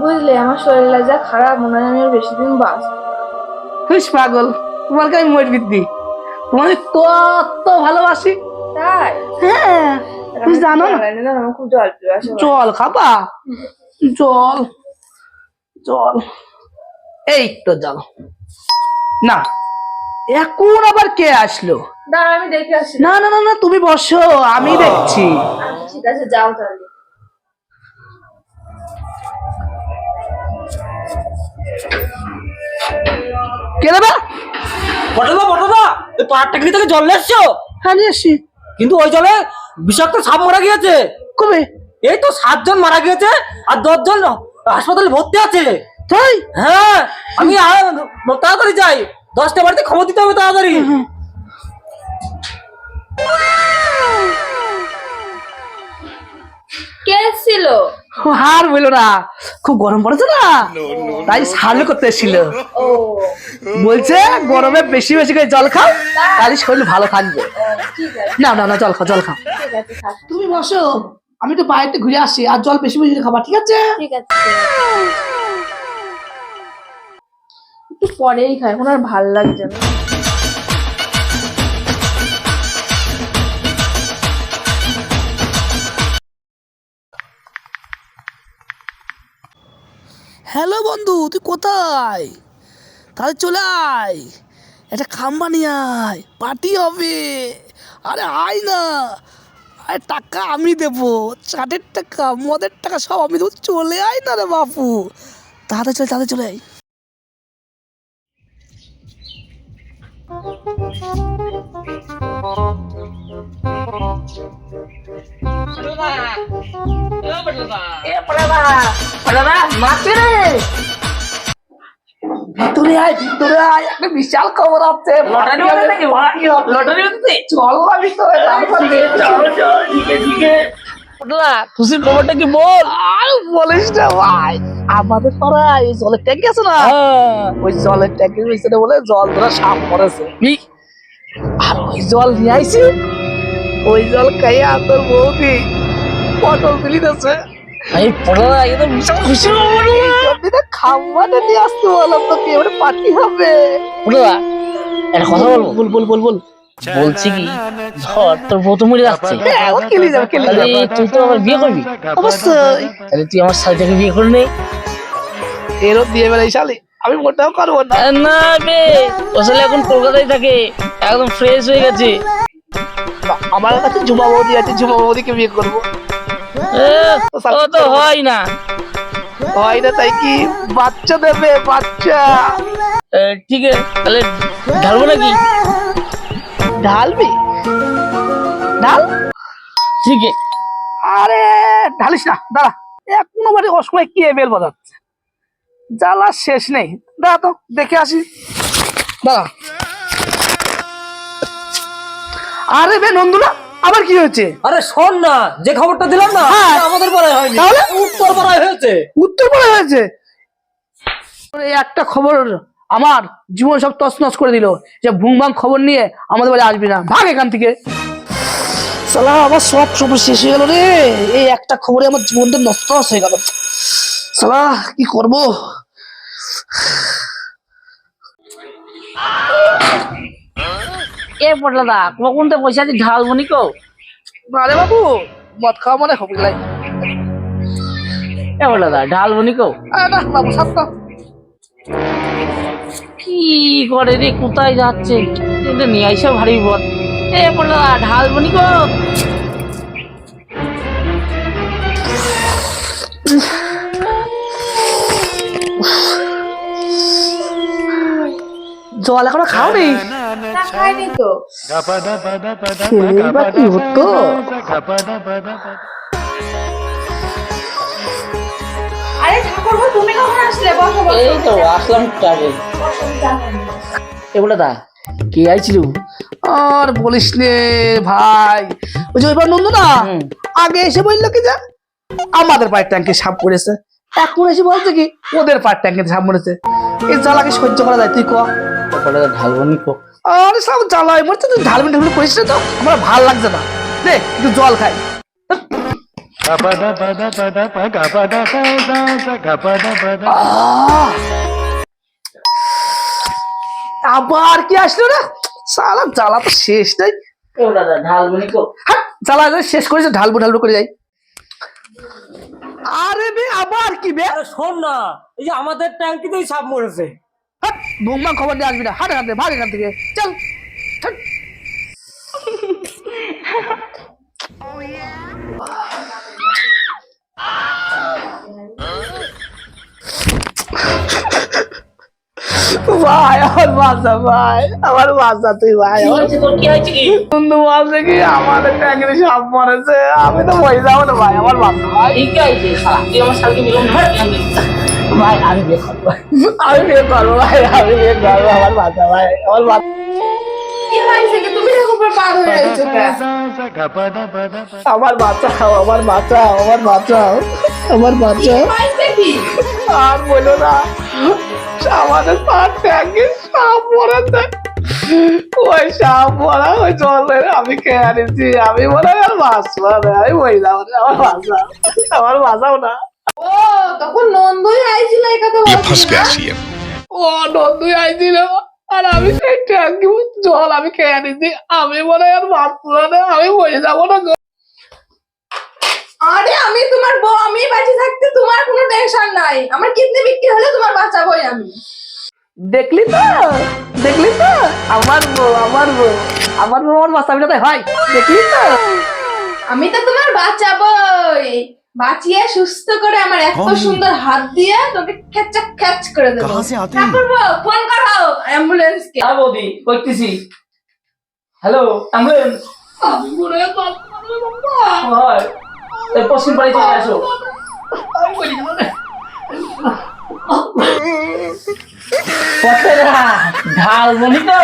বুঝলে আমার শরীরটা যা খারাপ মনে হয় আমি আর বেশি দিন বাঁচ হুস পাগল তোমাকে আমি মরবি দি তোমাকে কত ভালোবাসি। তাই? হ্যাঁ তুমি জানো না? জানি না আমার খুব জল পিপাসা জল খাবা? জল জল। এই তো জল। না এখন আবার কে আসলো? দাঁড়া আমি দেখে আসি। না না না না তুমি বসো আমি দেখছি। আচ্ছা, ঠিক আছে যাও তাহলে। কে দেবে? বটদা বটদা ওই পাহাড় টেকনি থেকে জল নিয়ে এসছো? হ্যাঁ নিয়ে আসি কিন্তু ওই জলে বিষাক্ত সাপ মারা গিয়েছে। কবে? এই তো সাতজন মারা গিয়েছে আর দশজন হাসপাতালে ভর্তি আছে। তাই? হ্যাঁ আমি তাড়াতাড়ি যাই। দশটা বাড়িতে খবর দিতে হবে তাড়াতাড়ি। কে এসেছিল? আর বলল না। খুব গরম পড়েছে না? তাই সার্ভে করতে এসেছিল। বলছে গরমে বেশি বেশি করে জল খাও তাহলে শরীর ভালো থাকবে। না না না জল খাও জল খাও। ঠিক আছে থাক। তুমি বসো আমি তো বাইরে ঘুরে আসি আর জল বেশি বেশি করে খাবা ঠিক আছে? ঠিক আছে। একটু পরেই খাই এখন আর ভালো লাগছে না। হ্যালো বন্ধু, তুই কোথায়? তাহলে চলে আয়। একটা খাম্বা নিয়ে আয়, পার্টি হবে। আরে আয় না। আরে টাকা আমি দেবো চাটের টাকা, মদের টাকা সব আমি দেবো, চলে আয় না রে বাপু। তাড়াতাড়ি চলে তাড়াতাড়ি চলে আয়। বিশাল খবর আছে খুশির খবরটা কি বল বলিস না ভাই আমাদের পাড়ায় ওই জলের ট্যাঙ্কি আছে না ওই জলের ট্যাঙ্কির বলে জল ধরা সাপ পড়েছে আর ওই জল নিয়ে আইছি। ওই জল খাইয়া তোর বৌদি। পটল তুলি দিচ্ছে এই পড়া এটা তো বিশাল জলদিটা খাওয়াটা নিয়ে আসতে বললাম তোকে এবারে পার্টি হবে। একটা কথা বলব বল বল বল বল। বলছি কি? ধর তোর বউ তো মরে যাচ্ছে। ও কেলি যাবে কেলি যাবে। তুই তো আমার বিয়ে করবি? অবশ্যই। তাহলে তুই আমার শালিটাকে বিয়ে করে নে। এরও দিয়ে বেড়াই শালি। আমি মোটাও করব না। না বে। ও এখন কলকাতায় থাকে একদম ফ্রেশ হয়ে গেছে। আমার কাছে ঝুমা বৌদি আছে ঝুমা বৌদিকে বিয়ে করব। ও তো হয় না। হয় না তাই কি? বাচ্চা দেবে বাচ্চা। ঠিক আছে তাহলে ঢালবো নাকি? ঢালবি? ঢাল। ঠিক আছে। আরে ঢালিস না দাঁড়া। এখনও বাড়ি অসময় কি বেল বাজাচ্ছে? জ্বালা শেষ নেই। দাঁড়া তো দেখে আসি। দাঁড়া। আরে বে নন্দুলা আবার কি হয়েছে? আরে শোন না যে খবরটা দিলাম না হ্যাঁ। সেটা আমাদের পাড়ায় হয়নি। তাহলে? উত্তর পাড়ায় হয়েছে? উত্তরপাড়া হয়েছে এই একটা খবর আমার জীবন সব তছনছ করে দিল যে ভুংভাং খবর নিয়ে আমাদের বাড়ি আসবি না। ভাগ এখান থেকে। সালা আমার সব সময় শেষ হয়ে গেল রে। এই একটা খবরে আমার জীবনটা নষ্ট হয়ে গেল। সালা কি করব? এ পটলা দা কখন তো পয়সা দিয়ে ঢাল নি কো? আরে বাবু মদ খাওয়া মানে হবে লাই। এ পটলা দা ঢালবো নি কো? আরে না বাবু সাতটা কি করে রে কোথায় যাচ্ছে? কিন্তু নিয়ে আইসা ভারী বিপদ এ পটলা দা ঢালবো নি কো? জল এখনও খাও নেই না খাইনি তো খেলেই বা কি হতো? আরে ঠাকুর তুমি কখন আসলে? বসো বসো এই তো আসলাম একটু আগে দা কে আইছিল? আর বলিস নে ভাই। ওই যে এবার নন্দু না আগে এসে বলল কি যা আমাদের পায়ের ট্যাঙ্কে সাপ পড়েছে এখন এসে বলছে কি ওদের পায়ের ট্যাঙ্কে সাপ পড়েছে এই জ্বালাকে সহ্য করা যায় তুই ক? দা ঢালবো নি কো। আরে সব জ্বালায় মরছে তুই ঢালবি ঢালবি করিস না তো। আমার ভালো লাগছে না। দে একটু জল খাই। আবার কি আসলো না সালা জ্বালা তো শেষ নাই। ও দাদা ঢালবনি কো। হাট, জ্বালা শেষ করেছে ঢালবো ঢালবো করে যাই। আরে বে আবার কি বে? শোন না এই যে আমাদের ট্যাঙ্কিতেই সাপ মরেছে। হাট খবর দিয়ে আসবি না। হাট এখান থেকে ভাগ এখান থেকে। চল ভাই আমার বাচ্চা ভাই আমার বাচ্চা তুই ভাই। বন্ধু বলছে কি আমাদের ট্যাঙ্কিতে সাপ মরেছে আমি তো বই যাব না ভাই আমার বাচ্চা ভাই। ঠিক আছে। তুই আমার শালকে মিলন? আমি ভাই আমি বিয়ে করব। আমি বিয়ে করব ভাই আমি বিয়ে করব আমার বাচ্চা ভাই আমার? আমার বাঁচাও আমার বাঁচাও আমার বাঁচাও আমার বাঁচাও আর বলো না আমাদের ট্যাঙ্কে সাপ ওই সাপ মরা ওই জলের আমি খেয়ে আনিছি। আমি মনে হয় আর বাঁচবো না আমি বই আমার বাঁচাও আমার বাঁচাও না। ও তখন নন্দই আইছিল এই কথা বলছিল ও আইছিল আর আমি সেই ট্যাঙ্কি জল আমি খেয়ে নিছি আমি মনে আর বাঁচবো না আমি মরে যাব না আরে আমি তোমার বউ আমি বাঁচি থাকতে তোমার কোনো টেনশন নাই। আমার কিডনি বিক্রি হলে তোমার বাঁচাবোই আমি। দেখলি তো? দেখলি তো? আমার বউ আমার বউ। আমার বউ আমার তাই হয়। দেখলি তো? আমি তো তোমার বাঁচাবোই। বাঁচিয়ে সুস্থ করে আমার এত সুন্দর হাত দিয়ে তোকে খেচা খেচ করে দেবো। হ্যাঁ করব ফোন করো অ্যাম্বুলেন্স কে হ্যাঁ বৌদি কইতেছি হ্যালো অ্যাম্বুলেন্স? মনে হয়। হয় পশ্চিম বাড়ি চলে আসো। আমি বলি না। পথে ঢালবনি তো।